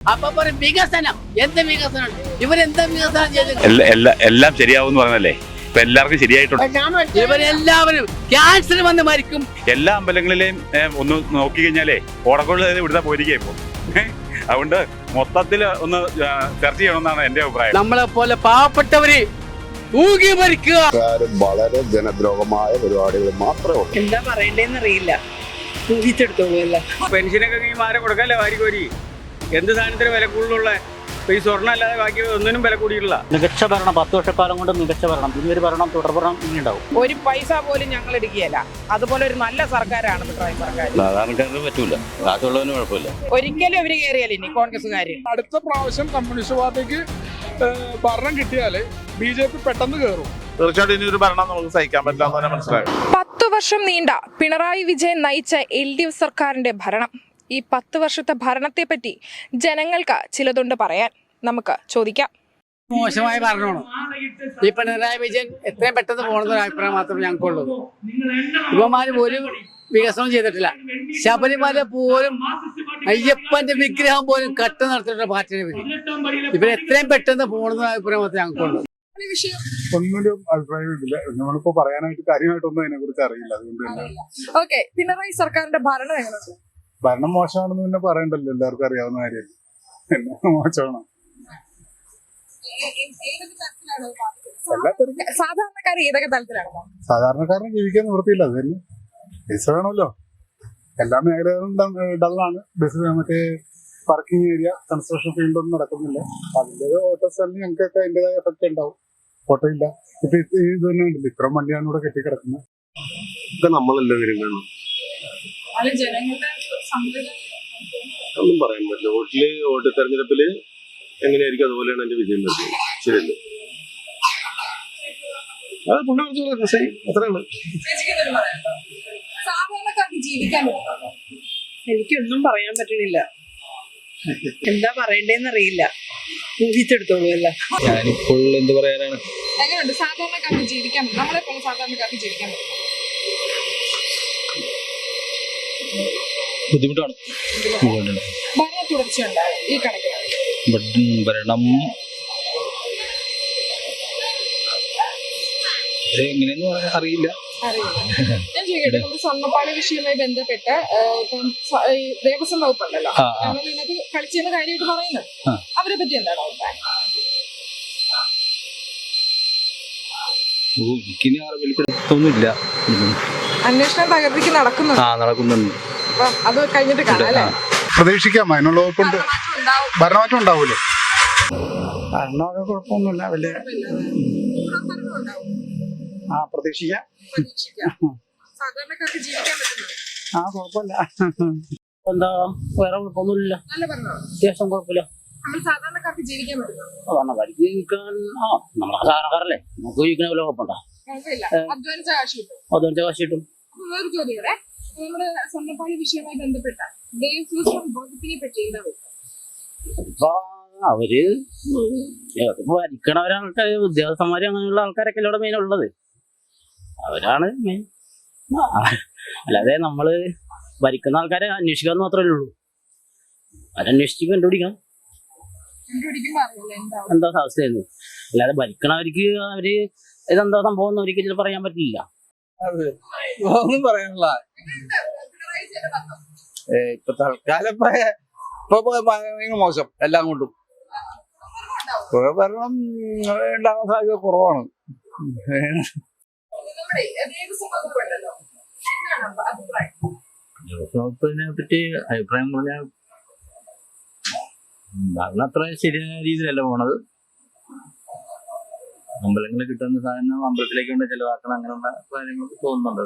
അപ്പൊ പറയും വികസനം. എന്ത് വികസനം? ഇവരെന്താ വികസനം ചെയ്ത് എല്ലാ- ശരിയാവും എന്ന് പറഞ്ഞല്ലേ ഇപ്പൊ എല്ലാവർക്കും ശരിയായിട്ടുണ്ട്. ഇവരെല്ലാവരും ക്യാൻസർ വന്ന് മരിക്കും. എല്ലാ അമ്പലങ്ങളിലെയും ഒന്ന് നോക്കി കഴിഞ്ഞാലേ ഓടക്കുള്ള ഇവിടുത്തെ പോയിരിക്കുക ഇപ്പൊ. അതുകൊണ്ട് മൊത്തത്തിൽ ഒന്ന് ചർച്ച ചെയ്യണമെന്നാണ് എന്റെ അഭിപ്രായം. നമ്മളെ പോലെ പാവപ്പെട്ടവര് ഊകി മരിക്കുക. വളരെ ജനദ്രോഹമായ പരിപാടികൾ മാത്രമേ ഉള്ളൂ. എന്താ പറയണ്ടേന്ന് അറിയില്ല ഊഹിച്ചെടുത്തോളൂ അല്ല. പെൻഷനൊക്കെ ഈ മാറി കൊടുക്കല്ലേ വാരിക്കോരി? എന്ത് സാധനത്തിന് വില കൂടുതലുള്ള ഇപ്പൊ ഈ സ്വർണം അല്ലാതെ ബാക്കി ഒന്നിനും വില കൂടിയിട്ടില്ല. മികച്ച ഭരണം പത്ത് വർഷക്കാലം കൊണ്ട് മികച്ച ഭരണം. ഒരു ഭരണം തുടർ ഭരണം ഇനി ഉണ്ടാവും. ഒരു പൈസ പോലും ഞങ്ങൾ എടുക്കുകയല്ല. അതുപോലെ ഒരു നല്ല സർക്കാരാണ് പിണറായി സർക്കാർ സാധാരണക്കാരന് പറ്റൂല. ബാക്കിയുള്ളവന് കുഴപ്പമില്ല. ഒരിക്കലും ഇവർ കയറിയാലേ ഇനി കോൺഗ്രസ്സുകാര്. അടുത്ത പ്രാവശ്യം കമ്മ്യൂണിസ്റ്റ് പാർട്ടിക്ക് ഭരണം കിട്ടിയാൽ ബി ജെ പി പെട്ടെന്ന് കയറും തീർച്ചയായിട്ടും ഇനി ഒരു ഭരണം നമുക്ക് സഹിക്കാൻ പറ്റില്ല എന്ന് തന്നെ മനസ്സിലായി. പത്തു വർഷം നീണ്ട പിണറായി വിജയൻ നയിച്ച എൽ ഡി എഫ് സർക്കാരിന്റെ ഭരണം. ഈ പത്ത് വർഷത്തെ ഭരണത്തെ പറ്റി ജനങ്ങൾക്ക് ചിലതുണ്ട് പറയാൻ. നമുക്ക് ചോദിക്കാം. മോശമായി ഭരണമാണ് ഈ പിണറായി വിജയൻ എത്രയും പെട്ടെന്ന് പോകണമെന്നൊരു അഭിപ്രായം മാത്രമേ ഞങ്ങൾക്കുള്ളൂ. ഇവന്മാര് പോലും വികസനം ചെയ്തിട്ടില്ല. ശബരിമല പോലും അയ്യപ്പന്റെ വിഗ്രഹം പോലും കട്ട് നടത്തിയിട്ടുള്ള പാർട്ടിനെ പറ്റി ഇവർ എത്രയും പെട്ടെന്ന് പോകണമെന്നൊരു അഭിപ്രായം മാത്രമേ ഞങ്ങൾക്കുള്ളൂ. ഉള്ളൂ അഭിപ്രായമില്ല നമ്മളിപ്പോ പറയാനായിട്ട് കാര്യമായിട്ടൊന്നും അതിനെ കുറിച്ച് അറിയില്ല. അതുകൊണ്ട് ഓക്കെ. പിണറായി സർക്കാരിന്റെ ഭരണം എങ്ങനെയുണ്ട്? ഭരണം മോശമാണെന്ന് പിന്നെ പറയണ്ടല്ലോ എല്ലാവർക്കും അറിയാവുന്ന കാര്യം പിന്നെ മോശമാണ്? ഏതൊക്കെ തലത്തിലാണ്? സാധാരണക്കാരന് ജീവിക്കാൻ നിവൃത്തിയില്ല അത് തന്നെ. പൈസ വേണമല്ലോ. എല്ലാ മേഖലകളും ഡള്ളാണ്. ബസ് മറ്റേ പാർക്കിംഗ് ഏരിയ കൺസ്ട്രക്ഷൻ ഫീൽഡ് ഒന്നും നടക്കുന്നില്ല. അതിന്റെ ഓട്ടോ സ്ഥലം ഞങ്ങൾക്കൊക്കെ അതിന്റെതായ എഫക്റ്റ് ഉണ്ടാവും. ഓട്ടോ ഇല്ല. ഇപ്പൊ ഇത് തന്നെ ഉണ്ടല്ലോ. ഇത്രയും വണ്ടിയാണ് ഇവിടെ കെട്ടിക്കിടക്കുന്നത്. നമ്മളല്ലേ വരുന്നത് ഒന്നും പറയാൻ പറ്റില്ല. വോട്ടിൽ വോട്ട് തെരഞ്ഞെടുപ്പിൽ എങ്ങനെയായിരിക്കും അതുപോലെയാണ് എന്റെ വിജയം വരുന്നത് ശരിയല്ലേ അത് പുള്ളി രസമായി അത്രയാണ് എനിക്കൊന്നും പറയാൻ പറ്റണില്ല. എന്താ പറയണ്ടേന്ന് അറിയില്ല ഊഹിച്ചെടുത്തോളൂ അല്ല. ഞാനിപ്പോൾ എന്ത് പറയാനാണ്? എങ്ങനെയുണ്ട്? സാധാരണക്കാർക്ക് ജീവിക്കാൻ നമ്മളെ പോലെ സാധാരണക്കാർക്ക് ജീവിക്കാൻ പറ്റും. ബുദ്ധിമുട്ടാണ്. ഈ ഭരണം എങ്ങനെയെന്ന് പറയാൻ അറിയില്ല. അറിയില്ല. ഞാൻ ചോദിക്കട്ടെ നമ്മുടെ സ്വർണപ്പാളി വിഷയവുമായി ബന്ധപ്പെട്ട് ഇപ്പം ദേവസ്വം വകുപ്പുണ്ടല്ലോ. ഞങ്ങൾ ഇതിനകത്ത് കളിച്ചെന്ന കാര്യമായിട്ട് പറയുന്നത് അവരെ പറ്റി എന്താണ് എനിക്കിനി വെളിപ്പെടുത്തൊന്നുമില്ല അന്വേഷണം തകർത്തിക്ക് നടക്കുന്നുണ്ട്. ആ നടക്കുന്നുണ്ട്. അപ്പം അത് കഴിഞ്ഞിട്ട് കാണാം അല്ലേ? പ്രതീക്ഷിക്കാം അതിനുള്ള വകുപ്പുണ്ട് ഭരണമാറ്റം ഉണ്ടാവും. ഭരണമാറ്റം ഉണ്ടാവൂലേ? ഭരണമൊക്കെ കുഴപ്പമൊന്നുമില്ല വലിയ. ആ പ്രതീക്ഷിക്കാം. ആ കുഴപ്പമില്ല. എന്താ വേറെ കുഴപ്പമൊന്നുമില്ല. അത്യാവശ്യം കുഴപ്പമില്ല. നമ്മൾ സാധാരണക്കാർക്ക് ജീവിക്കാൻ ആ നമ്മളെ സാധാരണക്കാരല്ലേ. നമുക്ക് ജീവിക്കണ പോലെ കുഴപ്പമുണ്ടോ? അധ്വാനിച്ച കാശ് കിട്ടും. കാശ് നമ്മുടെ സ്വർണപ്പാളി വിഷയവുമായി ബന്ധപ്പെട്ട ദേവസ്വം വകുപ്പിനെ പറ്റി എന്താ അവർ ഇപ്പൊ ഭരിക്കണവരെ ആൾക്കാര് ഉദ്യോഗസ്ഥന്മാര് അങ്ങനെയുള്ള ആൾക്കാരൊക്കെ ഇവിടെ മെയിൻ ഉള്ളത്. അവരാണ് മെയിൻ അല്ലാതെ നമ്മൾ ഭരിക്കുന്ന ആൾക്കാരെ അന്വേഷിക്കാന്ന് മാത്രമേ ഉള്ളൂ. അവരന്വേഷിച്ച് കണ്ടുപിടിക്കണം. എന്താ അവസ്ഥയെന്ന്. അല്ലാതെ ഭരിക്കണവർക്ക് അവർ ഇതെന്താ സംഭവം എന്ന് ഒരിക്കലും പറയാൻ പറ്റില്ല. ഒന്നും പറയാനുള്ള ഇപ്പൊ തൽക്കാലം ഭയങ്കര മോശം എല്ലാം കൊണ്ടും. ഭരണം ഉണ്ടാകാൻ സാധ്യത കുറവാണ്. ദേവസ്വത്തിനെ പറ്റി അഭിപ്രായം പറഞ്ഞാൽ ഭരണം അത്ര ശരിയായ രീതിയിലല്ല പോണത്. അമ്പലങ്ങളിൽ കിട്ടുന്ന സാധനം അമ്പലത്തിലേക്ക് കൊണ്ട് ചെലവാക്കണം അങ്ങനെയുള്ള കാര്യങ്ങൾ തോന്നുന്നുണ്ട്.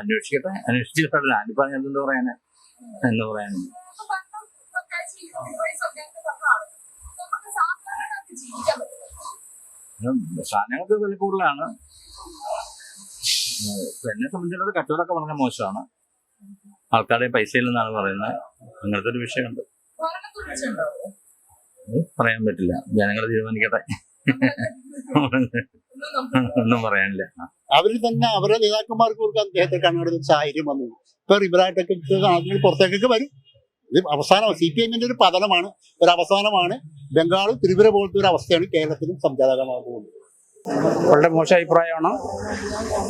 അന്വേഷിക്കട്ടെ. അന്വേഷിച്ചിട്ടല്ല. ഞാനിപ്പോ അങ്ങനത്തെ എന്താ പറയാന്? എന്താ പറയാനും? സാധനങ്ങൾക്ക് വില കൂടുതലാണ്. എന്നെ സംബന്ധിച്ചിടത്തോളം കച്ചവടമൊക്കെ വളരെ മോശമാണ്. ആൾക്കാരുടെ പൈസ ഇല്ലെന്നാണ് പറയുന്നത്. അങ്ങനത്തെ ഒരു വിഷയമുണ്ട് പറയാൻ പറ്റില്ല. ജനങ്ങൾ തീരുമാനിക്കട്ടെ. ഒന്നും പറയാനില്ല. അവരിൽ തന്നെ അവരുടെ നേതാക്കന്മാർക്ക് കൊടുക്കാൻ അദ്ദേഹത്തെ കണ്ണുകടന്ന് സാഹചര്യം വന്നു. ഇപ്പൊ റിബറായിട്ടൊക്കെ ആളുകൾ പുറത്തേക്കൊക്കെ വരും. ഇത് അവസാനം സി പി എമ്മിന്റെ ഒരു പതനമാണ് ഒരു അവസാനമാണ്. ബംഗാൾ ത്രിപുര പോലത്തെ ഒരു അവസ്ഥയാണ് കേരളത്തിലും സംജാതകമാകുന്നത്. വളരെ മോശം അഭിപ്രായമാണ്.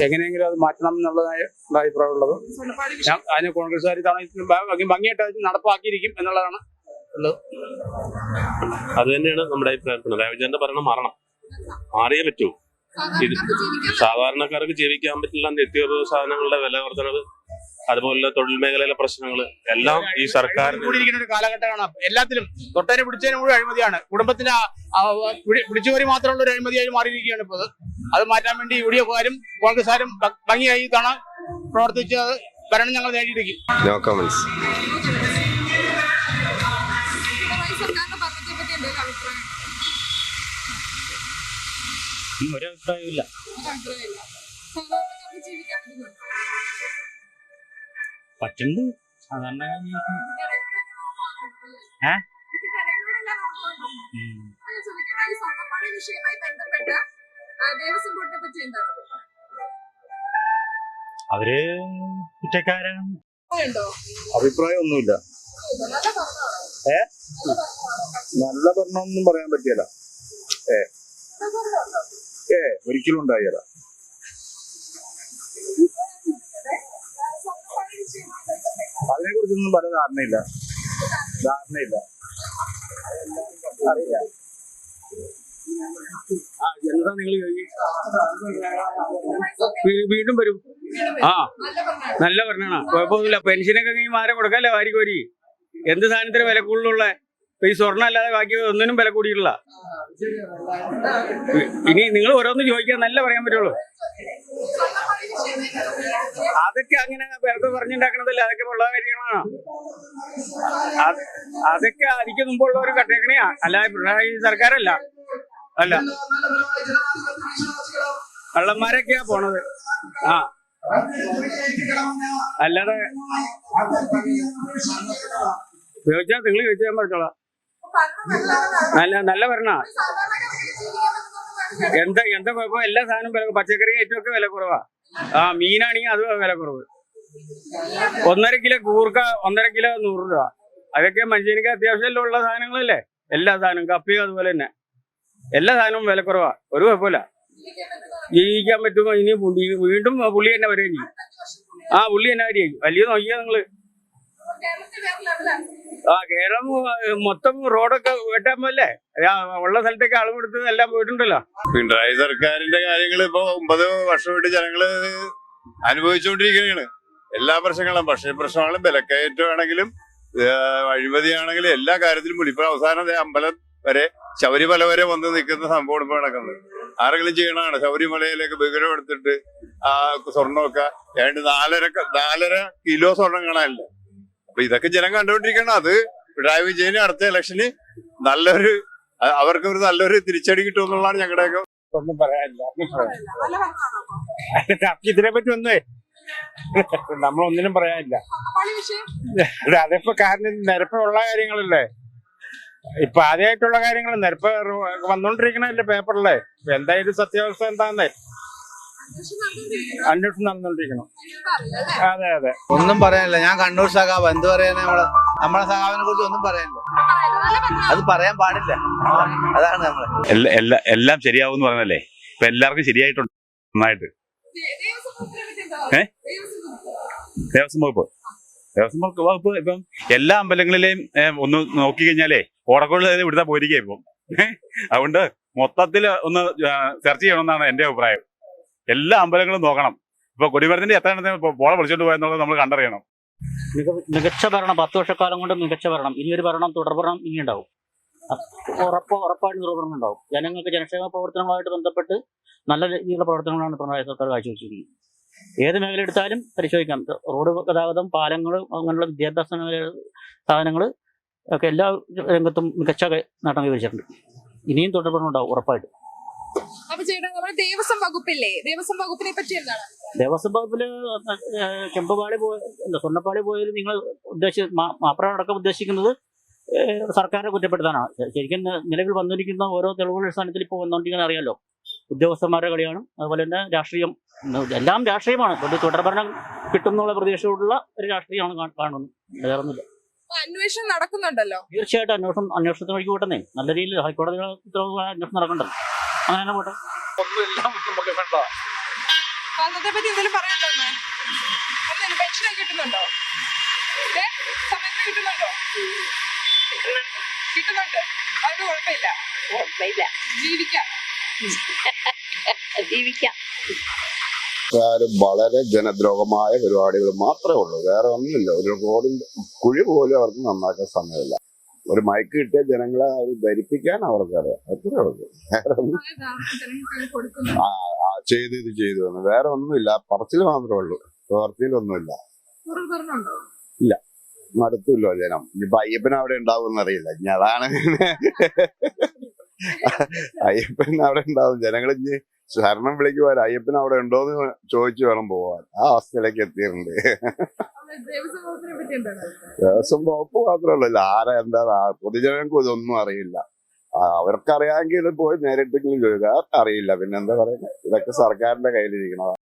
എങ്ങനെയെങ്കിലും അത് മാറ്റണം എന്നുള്ളതായ അഭിപ്രായമുള്ളത്. ഞാൻ അതിന് കോൺഗ്രസ്സുകാർ തവണ ഭംഗിയായിട്ട് അത് നടപ്പാക്കിയിരിക്കും എന്നുള്ളതാണ് അത് തന്നെയാണ് നമ്മുടെ അഭിപ്രായം. പിണറായി വിജയന്റെ ഭരണം മാറണം മാറിയേ പറ്റൂ. സാധാരണക്കാർക്ക് ജീവിക്കാൻ പറ്റില്ല. നിത്യോപയോഗ സാധനങ്ങളുടെ വില വർധനവ് അതുപോലെ തൊഴിൽ മേഖലയിലെ പ്രശ്നങ്ങൾ എല്ലാം ഈ സർക്കാർ കൂടിയിരിക്കുന്ന ഒരു കാലഘട്ടമാണ്. എല്ലാത്തിലും തൊട്ടേനെ പിടിച്ചതിന് മുഴുവൻ അഴിമതിയാണ്. കുടുംബത്തിന്റെ ആ മാത്രമുള്ള ഒരു അഴിമതിയായി മാറിയിരിക്കുകയാണ് ഇപ്പോൾ അത്. മാറ്റാൻ വേണ്ടി യു ഡി എഫുകാരും കോൺഗ്രസ്സുകാരും ഭംഗിയായി തവണ പ്രവർത്തിച്ച് ഭരണം ഞങ്ങൾ നേടിയിരിക്കും. ഒരഭിപ്രായമില്ല പറ്റുന്നുണ്ട് സാധാരണ ഏ? അവർ കുറ്റക്കാരാണ്. ഉണ്ടോ അഭിപ്രായം ഒന്നുമില്ല ഏ? നല്ല ഭരണമൊന്നും പറയാൻ പറ്റിയല്ല. ഏ? ഏ ഒരിക്കലും ഉണ്ടായില്ല. അതിനെ കുറിച്ചൊന്നും പല ധാരണയില്ല. ധാരണയില്ല. അറിയില്ല. ആ നിങ്ങൾ വീണ്ടും വരും. ആ നല്ല ഭരണമാണ്. കുഴപ്പമൊന്നുമില്ല. പെൻഷനൊക്കെ ഈ കൊടുക്കല്ലേ വാരിക്കോരി. എന്ത് സാധനത്തിന് വില കൂടുതലുള്ള ഇപ്പൊ ഈ സ്വർണം അല്ലാതെ ബാക്കി ഒന്നിനും വില കൂടിയിട്ടില്ല. ഇനി നിങ്ങൾ ഓരോന്ന് ചോദിക്കാൻ നല്ല പറയാൻ പറ്റുള്ളൂ. അതൊക്കെ അങ്ങനെ വെറുതെ പറഞ്ഞുണ്ടാക്കണതല്ല? അതൊക്കെ ഉള്ള കാര്യങ്ങളാണ് അത് അതൊക്കെ അതിക്ക് മുമ്പുള്ള ഒരു കട്ടേക്കണിയാ. അല്ല പിണറായി സർക്കാരല്ല. അല്ല. കള്ളന്മാരൊക്കെയാ പോണത്. ആ. അല്ലാതെ ചോദിച്ചാ നിങ്ങൾ ചോദിച്ചാൽ പറഞ്ഞോളാം. നല്ല നല്ല ഭരണ. എന്താ എന്താ കുഴപ്പം? എല്ലാ സാധനവും വില പച്ചക്കറി ഏറ്റവും ഒക്കെ വില കുറവാ. ആ മീനാണെങ്കിൽ അത് വില കുറവ്. ഒന്നര കിലോ കൂർക്ക ഒന്നര കിലോ നൂറ് രൂപ. അതൊക്കെ മനുഷ്യനിക്ക് അത്യാവശ്യം ഉള്ള സാധനങ്ങളല്ലേ? എല്ലാ സാധനവും കപ്പിയും അതുപോലെ തന്നെ. എല്ലാ സാധനവും വില കുറവാ. ഒരു കുഴപ്പമില്ല. ജീവിക്കാൻ പറ്റുമോ ഇനി വീണ്ടും പുള്ളി തന്നെ വരും ചെയ്യും ആ പുള്ളി തന്നെ വരും. വലിയ നോക്കിയാ നിങ്ങൾ. ആ കേരളം മൊത്തം റോഡൊക്കെ വെട്ടാൻ പോലെ ഉള്ള സ്ഥലത്തേക്ക് അളവെടുത്ത് എല്ലാം പോയിട്ടുണ്ടല്ലോ? പിണറായി സർക്കാരിന്റെ കാര്യങ്ങൾ ഇപ്പൊ ഒമ്പത് വർഷമായിട്ട് ജനങ്ങൾ അനുഭവിച്ചുകൊണ്ടിരിക്കുകയാണ് എല്ലാ പ്രശ്നങ്ങളും ഭക്ഷ്യ പ്രശ്നങ്ങളും വിലക്കയറ്റമാണെങ്കിലും അഴിമതിയാണെങ്കിലും എല്ലാ കാര്യത്തിലും. ഇപ്പൊ അവസാനം അമ്പലം വരെ ശബരിമല വരെ വന്ന് നിൽക്കുന്ന സംഭവം ഇപ്പൊ നടക്കുന്നത്. ആരെങ്കിലും ചെയ്യണതാണ്. ശബരിമലയിലേക്ക് വിഗ്രഹം എടുത്തിട്ട് ആ സ്വർണമൊക്കെ ഏതാണ്ട് നാലര നാലര കിലോ സ്വർണം കാണാനില്ല. അപ്പൊ ഇതൊക്കെ ജനം കണ്ടുകൊണ്ടിരിക്കണം. അത് പിണറായി വിജയന് അടുത്ത ഇലക്ഷന് നല്ലൊരു അവർക്ക് ഒരു നല്ലൊരു തിരിച്ചടി കിട്ടുമെന്നുള്ളതാണ് ഞങ്ങളുടെയൊക്കെ ഒന്നും പറയാനില്ല. ഇതിനെ പറ്റി ഒന്നേ നമ്മളൊന്നിനും പറയാനില്ല. അതിപ്പോ കാരണം നിരപ്പുള്ള കാര്യങ്ങളല്ലേ? ഇപ്പൊ ആദ്യമായിട്ടുള്ള കാര്യങ്ങൾ നിരപ്പ് വന്നോണ്ടിരിക്കണല്ലേ പേപ്പറിലെ എന്തായാലും സത്യാവസ്ഥ എന്താന്നേ? അന്വേഷണം നടന്നുകൊണ്ടിരിക്കണം അതെ അതെ. ഒന്നും പറയാനില്ല. ഞാൻ കണ്ണൂർ സഖാവ്. എന്ത് പറയാനാ നമ്മളെ? നമ്മളെ സഖാവിനെ കുറിച്ച് ഒന്നും പറയാനില്ല. അത് പറയാൻ പാടില്ല. അതാണ് നമ്മൾ. എല്ലാ ശരിയാവും എന്ന് പറഞ്ഞല്ലേ ഇപ്പൊ എല്ലാവർക്കും ശരിയായിട്ടുണ്ട് നന്നായിട്ട്. ഏ? ദേവസ്വം വകുപ്പ്. ദേവസ്വം വകുപ്പ് ഇപ്പം എല്ലാ അമ്പലങ്ങളിലെയും ഒന്ന് നോക്കി കഴിഞ്ഞാലേ ഓടക്കുള്ള ഇവിടുത്തെ പോയിരിക്കുക ഇപ്പം? അതുകൊണ്ട് മൊത്തത്തിൽ ഒന്ന് സെർച്ച് ചെയ്യണമെന്നാണ് എന്റെ അഭിപ്രായം. എല്ലാ അമ്പലങ്ങളും നോക്കണം. ഇപ്പൊ കൊടിമരത്തിന്റെ എത്ര എണ്ണത്തിന് പോള വിളിച്ചോണ്ട് പോയെന്നുള്ളത് നമ്മൾ കണ്ടറിയണം. മിക- മികച്ച ഭരണം പത്ത് വർഷക്കാലം കൊണ്ട് മികച്ച ഭരണം. ഇനി ഒരു ഭരണം തുടർഭരണം ഇനി ഉണ്ടാവും. ഉറപ്പ് ഉറപ്പായിട്ടും നിർവഹണം ഉണ്ടാവും. ജനങ്ങൾക്ക് ജനക്ഷേമ പ്രവർത്തനങ്ങളുമായിട്ട് ബന്ധപ്പെട്ട് നല്ല രീതിയിലുള്ള പ്രവർത്തനങ്ങളാണ് പിണറായി സർക്കാർ കാഴ്ചവെച്ചിരിക്കുന്നത്. ഏത് മേഖല എടുത്താലും പരിശോധിക്കാം. റോഡ് ഗതാഗതം പാലങ്ങൾ അങ്ങനെയുള്ള വിദ്യാഭ്യാസ മേഖല സാധനങ്ങൾ ഒക്കെ എല്ലാ രംഗത്തും മികച്ച നേട്ടം കൈവരിച്ചിട്ടുണ്ട്. ഇനിയും തുടർഭരണം ഉണ്ടാവും ഉറപ്പായിട്ടും. അപ്പൊ ചേട്ടാ നമ്മുടെ ദേവസ്വം വകുപ്പില്ലേ? ദേവസ്വം വകുപ്പിനെ പറ്റി എന്താണ്? ദേവസ്വം വകുപ്പിൽ ചെമ്പപാളി പോയ അല്ല സ്വർണപ്പാളി പോയത് നിങ്ങൾ ഉദ്ദേശിച്ച മാപ്ര അടക്കം ഉദ്ദേശിക്കുന്നത് സർക്കാരിനെ കുറ്റപ്പെടുത്താനാണ്. ശരിക്കും നിലവിൽ വന്നിരിക്കുന്ന ഓരോ തെളിവുകളുടെ അടിസ്ഥാനത്തിൽ ഇപ്പോൾ വന്നുകൊണ്ടിരിക്കുന്നത് അറിയാലോ. ഉദ്യോഗസ്ഥന്മാരുടെ കളിയാണ് അതുപോലെ തന്നെ രാഷ്ട്രീയം എല്ലാം രാഷ്ട്രീയമാണ്. ഒരു തുടർഭരണം കിട്ടും എന്നുള്ള പ്രതീക്ഷയോടുള്ള ഒരു രാഷ്ട്രീയമാണ് കാണുന്നത്. വേറെ ഒന്നുമില്ല. അന്വേഷണം നടക്കുന്നുണ്ടല്ലോ? തീർച്ചയായിട്ടും അന്വേഷണം അന്വേഷണത്തിന് വഴി കൂട്ടുന്നേ നല്ല രീതിയിൽ ഹൈക്കോടതി അന്വേഷണം നടക്കണ്ടല്ലോ അങ്ങനെ തന്നെ പോട്ടെ. ഒന്നുമില്ല നമുക്ക് വേണ്ട. അന്നത്തെ പറ്റി എന്തെങ്കിലും പറയണ്ടോ പെൻഷൻ കിട്ടുന്നുണ്ടോ? സമയത്ത് കിട്ടുന്നുണ്ടോ? കിട്ടുന്നുണ്ട്. അതിന് കുഴപ്പമില്ല. ജീവിക്കാം. ജീവിക്കാം. സർക്കാരും വളരെ ജനദ്രോഹമായ പരിപാടികൾ മാത്രമേ ഉള്ളൂ. വേറെ ഒന്നുമില്ല. ഒരു റോഡിന്റെ കുഴി പോലും അവർക്ക് നന്നാക്കാൻ സമയമില്ല. ഒരു മയക്ക് കിട്ടിയ ജനങ്ങളെ അവർ ധരിപ്പിക്കാൻ അവർക്കറിയാം. എത്ര ചെയ്ത് ആ, ഇത് ചെയ്തു എന്ന് വേറെ ഒന്നുമില്ല. പറച്ചിൽ മാത്രമേ ഉള്ളൂ. പ്രവർത്തിയിലൊന്നുമില്ല ഇല്ല. നടത്തുമല്ലോ ജനം. ഇനിയിപ്പൊ അയ്യപ്പൻ അവിടെ ഉണ്ടാവും അറിയില്ല ഇനി അതാണ്. അയ്യപ്പൻ അവിടെ ഉണ്ടാവും. ജനങ്ങൾ ഇനി ശരണം വിളിക്കുവാൻ അയ്യപ്പൻ അവിടെ ഉണ്ടോന്ന് ചോദിച്ചു വേണം പോവാൻ. ആ അവസ്ഥയിലേക്ക് എത്തിയിട്ടുണ്ട്. ദേവസ്വം വകുപ്പ് മാത്രമല്ല ആരാ എന്താ പൊതുജനങ്ങൾക്ക് ഇതൊന്നും അറിയില്ല. അവർക്കറിയാമെങ്കിൽ ഇത് പോയി നേരിട്ടെങ്കിലും ചോദിക്കാം. അറിയില്ല പിന്നെന്താ പറയുക ഇതൊക്കെ സർക്കാരിന്റെ കയ്യിലിരിക്കണതാ